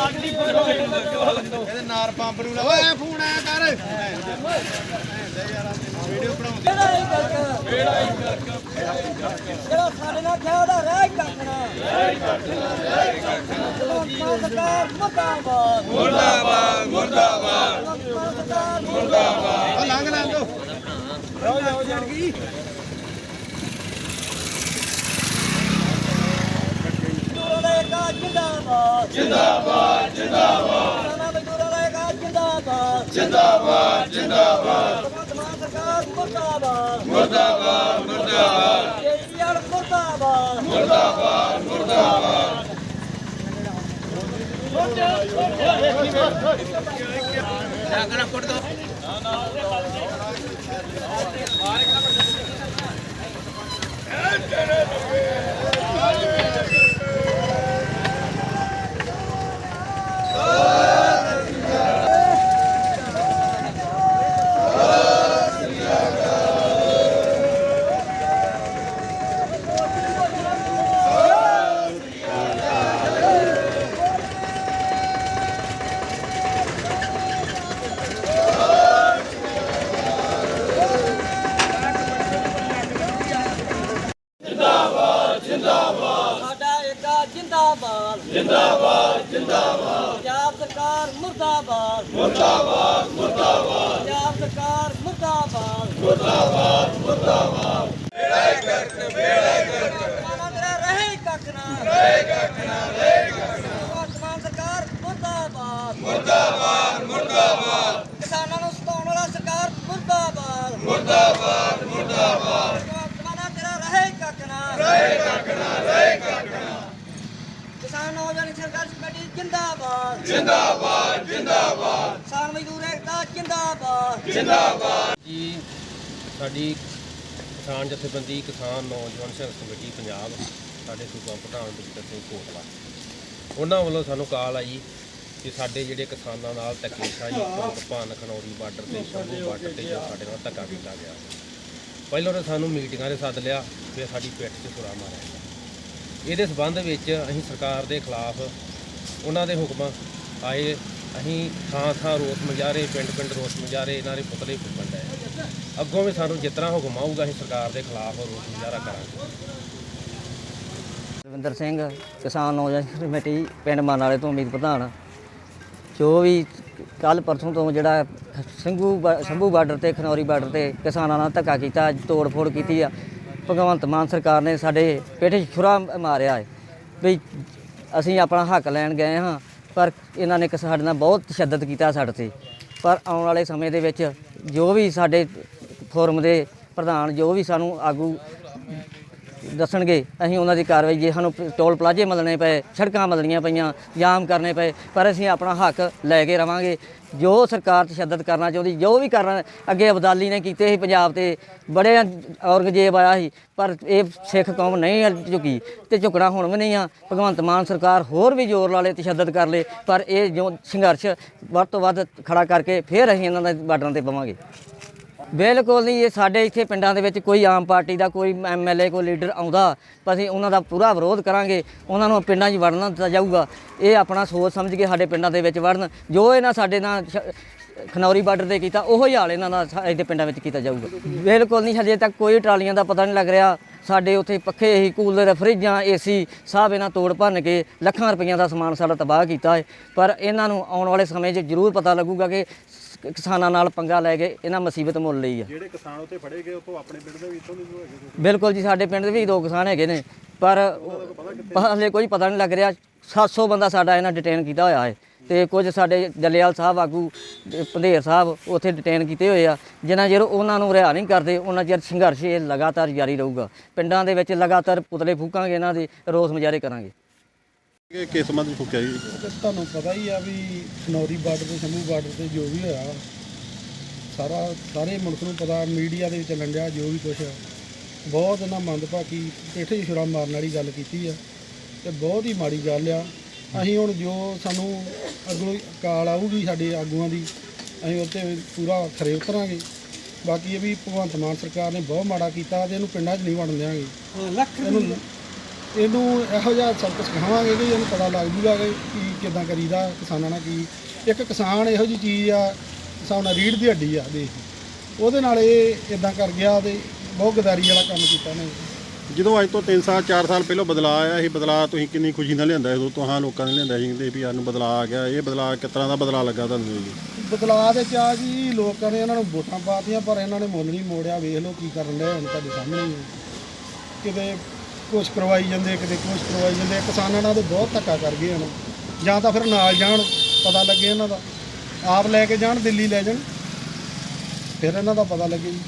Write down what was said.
ਇਹਦੇ ਨਾਰ ਪੰਪ ਨੂੰ ਲਾ। ਓਏ ਫੋਨ ਆਇਆ ਕਰ। ਵੀਡੀਓ ਬਣਾਉਂਦੇ। ਜਿਹੜਾ ਸਾਡੇ ਨਾਲ ਖਿਆ ਉਹਦਾ ਰਹਿ ਕੱਖਣਾ ਰਹਿ ਕੱਖਣਾ ਰਹਿ ਕੱਖਣਾ ਸਰਕਾਰ ਮੁਰਦਾਬਾਦ। ਮੁਰਦਾਬਾਦ ਮੁਰਦਾਬਾਦ। ਉਹ ਲੰਘ ਲੰਘ। ਮਜ਼ਦੂਰਾਂ ਦਾ ਏਕਾ ਜਿੰਦਾਬਾਦ ਜਿੰਦਾਬਾਦ ਜਿੰਦਾਬਾਦ ਕਿਸਾਨਾਂ ਮਜ਼ਦੂਰਾਂ ਦਾ ਏਕਾ ਜਿੰਦਾਬਾਦ ਜਿੰਦਾਬਾਦ ਜਿੰਦਾਬਾਦ ਸਰਕਾਰ ਮੁਰਦਾਬਾਦ ਮੁਰਦਾਬਾਦ। ਮੁਰਦਾਬਾਦ। ਕੇਜਰੀਵਾਲ ਮੁਰਦਾਬਾਦ। ਸਾਡਾ ਜਿੰਦਾਬਾਦ ਜਿੰਦਾਬਾਦ। ਪੰਜਾਬ ਸਰਕਾਰ ਮੁਰਦਾਬਾਦ। ਮੁਰਦਾਬਾਦ ਮੁਰਦਾਬਾਦ। ਪੰਜਾਬ ਸਰਕਾਰ ਮੁਰਦਾਬਾਦ। ਮੁਰਦਾਬਾਦ ਮੁਰਦਾਬਾਦ। ਬੇੜਾ ਕਰਕੇ ਬੇੜਾ ਕਰਕੇ ਨਾ ਰਹੇ ਕੱਖ ਨਾ ਰਹੇ ਕੱਖ ਨਾ ਵਰਤਮਾਨ ਸਰਕਾਰ ਮੁਰਦਾਬਾਦ ਮੁਰਦਾਬਾਦ ਮੁਰਦਾਬਾਦ ਕਿਸਾਨਾਂ ਨੂੰ ਸਤਾਉਣ ਵਾਲਾ ਸਰਕਾਰ ਮੁਰਦਾਬਾਦ ਮੁਰਦਾਬਾਦ ਮੁਰਦਾਬਾਦ ਤੇਰਾ ਰਹੇ ਕੱਖ ਨਾ ਕਿਸਾਨ ਨੌਜਵਾਨ ਸੰਘਰਸ਼ ਕਮੇਟੀ ਜਿੰਦਾਬਾਦ ਜਿੰਦਾਬਾਦ ਕਿਸਾਨ ਮਜ਼ਦੂਰ ਏਕਤਾ ਜਿੰਦਾਬਾਦ। ਜੀ, ਸਾਡੀ ਕਿਸਾਨ ਜਥੇਬੰਦੀ, ਕਿਸਾਨ ਨੌਜਵਾਨ ਸੰਘਰਸ਼ ਕਮੇਟੀ, ਪੰਜਾਬ, ਸਾਡੇ ਸੂਬਾ ਪ੍ਰਧਾਨ ਬਜਿੰਦਰ ਸਿੰਘ ਕੋਟਲਾ। ਉਹਨਾਂ ਵੱਲੋਂ ਸਾਨੂੰ ਕਾਲ ਆਈ ਕਿ ਸਾਡੇ ਜਿਹੜੇ ਕਿਸਾਨਾਂ ਨਾਲ ਧੱਕੇਸ਼ਾਹੀ ਭੰਨ, ਖਨੌਰੀ ਬਾਰਡਰ ਤੇ, ਸ਼ੰਭੂ ਬਾਰਡਰ ਤੇ ਜੋ ਸਾਡੇ ਨਾਲ ਧੱਕਾ ਕੀਤਾ ਗਿਆ। ਪਹਿਲਾਂ ਤਾਂ ਸਾਨੂੰ ਮੀਟਿੰਗਾਂ ਦੇ ਸੱਦ ਲਿਆ, ਫਿਰ ਸਾਡੀ ਪਿੱਠ 'ਚ ਛੁਰਾ ਮਾਰਿਆ। ਗਿਆ ਇਹਦੇ ਸਬੰਧ ਵਿੱਚ ਅਸੀਂ ਸਰਕਾਰ ਦੇ ਖਿਲਾਫ ਉਹਨਾਂ ਦੇ ਹੁਕਮਾਂ ਆਏ, ਅਸੀਂ ਥਾਂ ਥਾਂ ਰੋਸ ਮੁਜ਼ਾਹਰੇ ਪਿੰਡ ਪਿੰਡ ਰੋਸ ਮੁਜ਼ਾਹਰੇ ਇਹਨਾਂ ਦੇ ਪੁਤਲੇ ਫੁੱਕਣ ਡਏ ਅੱਗੋਂ ਵੀ ਸਾਨੂੰ ਜਿਸ ਤਰ੍ਹਾਂ ਹੁਕਮ ਆਊਗਾ, ਅਸੀਂ ਸਰਕਾਰ ਦੇ ਖਿਲਾਫ ਰੋਸ ਮੁਜ਼ਾਹਰਾ ਕਰਾਂਗੇ। ਰਵਿੰਦਰ ਸਿੰਘ, ਕਿਸਾਨ ਨੌਜਵਾਨ ਕਮੇਟੀ, ਪਿੰਡ ਮਾਨਾਲੇ ਤੋਂ ਉਮੀਦ ਪ੍ਰਧਾਨ। ਜੋ ਵੀ ਕੱਲ ਪਰਸੋਂ ਤੋਂ ਜਿਹੜਾ ਸਿੰਘੂ ਬਾ- ਸ਼ੰਭੂ ਬਾਰਡਰ ਤੇ, ਖਨੌਰੀ ਬਾਰਡਰ ਤੇ ਕਿਸਾਨਾਂ ਨਾਲ ਧੱਕਾ ਕੀਤਾ ਤੋੜ ਫੋੜ ਕੀਤੀ ਆ, ਭਗਵੰਤ ਮਾਨ ਸਰਕਾਰ ਨੇ ਸਾਡੇ ਪੇਟੇ 'ਚ ਛੁਰਾ ਮਾਰਿਆ ਹੈ। ਵੀ ਅਸੀਂ ਆਪਣਾ ਹੱਕ ਲੈਣ ਗਏ ਹਾਂ। ਪਰ ਇਹਨਾਂ ਨੇ ਕਿ ਸਾਡੇ ਨਾਲ ਬਹੁਤ ਤਸ਼ੱਦਦ ਕੀਤਾ ਸਾਡੇ ਤੇ। ਪਰ ਆਉਣ ਵਾਲੇ ਸਮੇਂ ਦੇ ਵਿੱਚ ਜੋ ਵੀ ਸਾਡੇ ਫੋਰਮ ਦੇ ਪ੍ਰਧਾਨ, ਜੋ ਵੀ ਸਾਨੂੰ ਆਗੂ ਦੱਸਣਗੇ, ਅਸੀਂ ਉਹਨਾਂ ਦੀ ਕਾਰਵਾਈ ਜੇ ਸਾਨੂੰ ਟੋਲ ਪਲਾਜ਼ੇ ਮਲਣੇ ਪਏ, ਸੜਕਾਂ ਮਲਣੀਆਂ ਪਈਆਂ, ਜਾਮ ਕਰਨੇ ਪਏ, ਪਰ ਅਸੀਂ ਆਪਣਾ ਹੱਕ ਲੈ ਕੇ ਰਵਾਂਗੇ। ਜੋ ਸਰਕਾਰ ਤਸ਼ੱਦਦ ਕਰਨਾ ਚਾਹੁੰਦੀ, ਜੋ ਵੀ ਕਰਨਾ, ਅੱਗੇ ਅਬਦਾਲੀ ਨੇ ਕੀਤੇ ਸੀ ਪੰਜਾਬ ਤੇ, ਬੜੇ ਔਰੰਗਜ਼ੇਬ ਆਇਆ ਸੀ, ਪਰ ਇਹ ਸਿੱਖ ਕੌਮ ਨਹੀਂ ਝੁਕੀ ਤੇ ਝੁਕਣਾ ਹੁਣ ਵੀ ਨਹੀਂ ਆ। ਭਗਵੰਤ ਮਾਨ ਸਰਕਾਰ ਹੋਰ ਵੀ ਜ਼ੋਰ ਲਾ ਲੇ ਤਸ਼ੱਦਦ ਕਰ ਲੇ, ਪਰ ਇਹ ਜੋ ਸੰਘਰਸ਼ ਵੱਧ ਤੋਂ ਵੱਧ ਖੜਾ ਕਰਕੇ ਫਿਰ ਅਸੀਂ ਇਹਨਾਂ ਦੇ ਬਾਰਡਰਾਂ ਤੇ ਪਵਾਂਗੇ। ਬਿਲਕੁਲ ਨਹੀਂ, ਇਹ ਸਾਡੇ ਇੱਥੇ ਪਿੰਡਾਂ ਦੇ ਵਿੱਚ ਕੋਈ ਆਮ ਪਾਰਟੀ ਦਾ, ਕੋਈ ਐਮਐਲਏ ਕੋਈ ਲੀਡਰ ਆਉਂਦਾ ਅਸੀਂ ਉਹਨਾਂ ਦਾ ਪੂਰਾ ਵਿਰੋਧ ਕਰਾਂਗੇ, ਉਹਨਾਂ ਨੂੰ ਪਿੰਡਾਂ 'ਚ ਵੜਨਾ ਦਿੱਤਾ ਜਾਊਗਾ। ਇਹ ਆਪਣਾ ਸੋਚ ਸਮਝ ਕੇ ਸਾਡੇ ਪਿੰਡਾਂ ਦੇ ਵਿੱਚ ਵੜਨ, ਜੋ ਇਹਨਾਂ ਸਾਡੇ ਨਾਲ ਸ਼- ਖਨੌਰੀ ਬਾਰਡਰ ਤੇ ਕੀਤਾ ਉਹੋ ਹੀ ਹਾਲ ਇਹਨਾਂ ਦਾ ਸਾਡੇ ਪਿੰਡਾਂ ਵਿੱਚ ਕੀਤਾ ਜਾਊਗਾ। ਬਿਲਕੁਲ ਨਹੀਂ ਹਜੇ ਤੱਕ ਕੋਈ ਟਰਾਲੀਆਂ ਦਾ ਪਤਾ ਨਹੀਂ ਲੱਗ ਰਿਹਾ। ਸਾਡੇ ਉੱਥੇ ਪੱਖੇ ਹੀ ਕੂਲਰ ਫਰਿੱਜਾਂ ਏਸੀ ਸਭ ਇਹਨਾਂ ਤੋੜ ਭੰਨ ਕੇ ਲੱਖਾਂ ਰੁਪਈਆਂ ਦਾ ਸਮਾਨ ਸਾਡਾ ਤਬਾਹ ਕੀਤਾ ਹੈ। ਪਰ ਇਹਨਾਂ ਨੂੰ ਆਉਣ ਵਾਲੇ ਸਮੇਂ 'ਚ ਜ਼ਰੂਰ ਪਤਾ ਲੱਗੂਗਾ ਕਿ ਕਿਸਾਨਾਂ ਨਾਲ ਪੰਗਾ ਲੈ ਕੇ ਇਹਨਾਂ ਮੁਸੀਬਤ ਮੁੱਲ ਲਈ ਆ। ਜਿਹੜੇ ਕਿਸਾਨ ਉੱਥੇ ਫੜੇ ਗਏ ਉਤੋਂ ਆਪਣੇ ਪਿੰਡ ਦੇ ਵੀ ਨਹੀਂ ਹੋਏਗੇ ਬਿਲਕੁਲ ਜੀ ਸਾਡੇ ਪਿੰਡ ਦੇ ਵੀ ਦੋ ਕਿਸਾਨ ਹੈਗੇ ਨੇ। ਪਰ ਹਲੇ ਕੋਈ ਪਤਾ ਨਹੀਂ ਲੱਗ ਰਿਹਾ। 700 ਬੰਦਾ ਸਾਡਾ ਇਹਨਾਂ ਡਿਟੇਨ ਕੀਤਾ ਹੋਇਆ ਹੈ। ਤੇ ਕੁਝ ਸਾਡੇ ਜੱਲੇਵਾਲ ਸਾਹਿਬ ਆਗੂ ਪੰਧੇਰ ਸਾਹਿਬ ਉੱਥੇ ਡਿਟੇਨ ਕੀਤੇ ਹੋਏ ਆ। ਜਿਨ੍ਹਾਂ ਚਿਰ ਉਹਨਾਂ ਨੂੰ ਰਿਹਾ ਨਹੀਂ ਕਰਦੇ ਉਹਨਾਂ ਚਿਰ ਸੰਘਰਸ਼ ਇਹ ਲਗਾਤਾਰ ਜਾਰੀ ਰਹੂਗਾ। ਪਿੰਡਾਂ ਦੇ ਵਿੱਚ ਲਗਾਤਾਰ ਪੁਤਲੇ ਫੂਕਾਂਗੇ ਇਹਨਾਂ ਦੇ ਰੋਸ ਮੁਜ਼ਾਹਰੇ ਕਰਾਂਗੇ। ਕਿ ਕਿਸ ਵਿੱਚ ਫੁੱਕਿਆ ਜੀ? ਤੁਹਾਨੂੰ ਪਤਾ ਹੀ ਆ ਵੀ ਖਨੌਰੀ ਬਾਰਡਰ ਤੇ ਸ਼ੰਭੂ ਬਾਰਡਰ ਤੇ ਜੋ ਵੀ ਹੋਇਆ ਸਾਰਾ ਸਾਰੇ ਮੁਲਕ ਨੂੰ ਪਤਾ ਮੀਡੀਆ ਦੇ ਵਿੱਚ ਚੱਲਣ ਡਿਆ ਜੋ ਵੀ ਕੁਛ ਆ। ਬਹੁਤ ਇਹਨਾਂ ਮੰਦਭਾਗੀ ਪੇਠੇ ਹੀ ਛੁਰਾ ਮਾਰਨ ਵਾਲੀ ਗੱਲ ਕੀਤੀ ਆ। ਤੇ ਬਹੁਤ ਹੀ ਮਾੜੀ ਗੱਲ ਆ। ਅਸੀਂ ਹੁਣ ਜੋ ਸਾਨੂੰ ਅੱਗੋਂ ਕਾਲ ਆਊਗੀ ਸਾਡੇ ਆਗੂਆਂ ਦੀ ਅਸੀਂ ਉੱਤੇ ਪੂਰਾ ਖਰੇ ਉਤਰਾਂਗੇ। ਬਾਕੀ ਇਹ ਵੀ ਭਗਵੰਤ ਮਾਨ ਸਰਕਾਰ ਨੇ ਬਹੁਤ ਮਾੜਾ ਕੀਤਾ ਤੇ ਇਹਨੂੰ ਪਿੰਡਾਂ 'ਚ ਨਹੀਂ ਵੜਨ ਦਿਆਂਗੇ। ਇਹਨੂੰ ਇਹਨੂੰ ਇਹੋ ਜਿਹਾ ਸਬਕ ਸਿਖਾਵਾਂਗੇ ਕਿ ਇਹਨੂੰ ਪਤਾ ਲੱਗ ਜੂਗਾ ਕਿ ਕੀ ਕਿਦਾਂ ਕਰੀਦਾ ਕਿਸਾਨਾਂ ਨਾਲ ਕੀ। ਇੱਕ ਕਿਸਾਨ ਇਹੋ ਜਿਹੀ ਚੀਜ਼ ਆ ਹਿਸਾਬ ਨਾਲ ਰੀੜ ਦੀ ਹੱਡੀ ਆ ਦੇਖ। ਉਹਦੇ ਨਾਲ ਇਹ ਇਦਾਂ ਕਰ ਗਿਆ ਤੇ ਬਹੁਤ ਗਦਾਰੀ ਵਾਲਾ ਕੰਮ ਕੀਤਾ ਨੇ ਜਦੋਂ ਅੱਜ ਤੋਂ 3 ਸਾਲ 4 ਸਾਲ ਪਹਿਲਾਂ ਬਦਲਾਅ ਆਇਆ ਇਹ ਬਦਲਾਅ ਤੁਸੀਂ ਕਿੰਨੀ ਖੁਸ਼ੀ ਨਾਲ ਲਿਆਂਦਾ ਉਦੋਂ ਤੁਹਾਂ ਲੋਕਾਂ ਨੇ ਲਿਆਂਦਾ ਸੀ ਕਹਿੰਦੇ ਵੀ ਸਾਨੂੰ ਬਦਲਾਅ ਆ ਗਿਆ, ਇਹ ਬਦਲਾਅ ਕਿਸ ਤਰ੍ਹਾਂ ਦਾ ਬਦਲਾਅ ਲੱਗਾ ਤੁਹਾਨੂੰ ਜੀ? ਬਦਲਾਅ ਦੇ ਚਾਹ ਜੀ, ਲੋਕਾਂ ਨੇ ਇਹਨਾਂ ਨੂੰ ਵੋਟਾਂ ਪਾਤੀਆਂ, ਪਰ ਇਹਨਾਂ ਨੇ ਮੁੱਲ ਨਹੀਂ ਮੋੜਿਆ। ਵੇਖ ਲਓ ਕੀ ਕਰਨ ਦੇ ਹੁਣ ਤੁਹਾਡੇ ਸਾਹਮਣੇ ਹੀ ਹੈ। ਕਿਤੇ ਕੁਛ ਕਰਵਾਈ ਜਾਂਦੇ, ਕਿਤੇ ਕੁਛ ਕਰਵਾਈ ਜਾਂਦੇ। ਕਿਸਾਨਾਂ ਨਾਲ ਤਾਂ ਬਹੁਤ ਧੱਕਾ ਕਰ ਗਏ ਹਨ ਜਾਂ ਤਾਂ ਫਿਰ ਨਾਲ ਜਾਣ, ਪਤਾ ਲੱਗੇ ਇਹਨਾਂ ਦਾ। ਆਪ ਲੈ ਕੇ ਜਾਣ, ਦਿੱਲੀ ਲੈ ਜਾਣ। ਫਿਰ ਇਹਨਾਂ ਦਾ ਪਤਾ ਲੱਗੇ ਜੀ।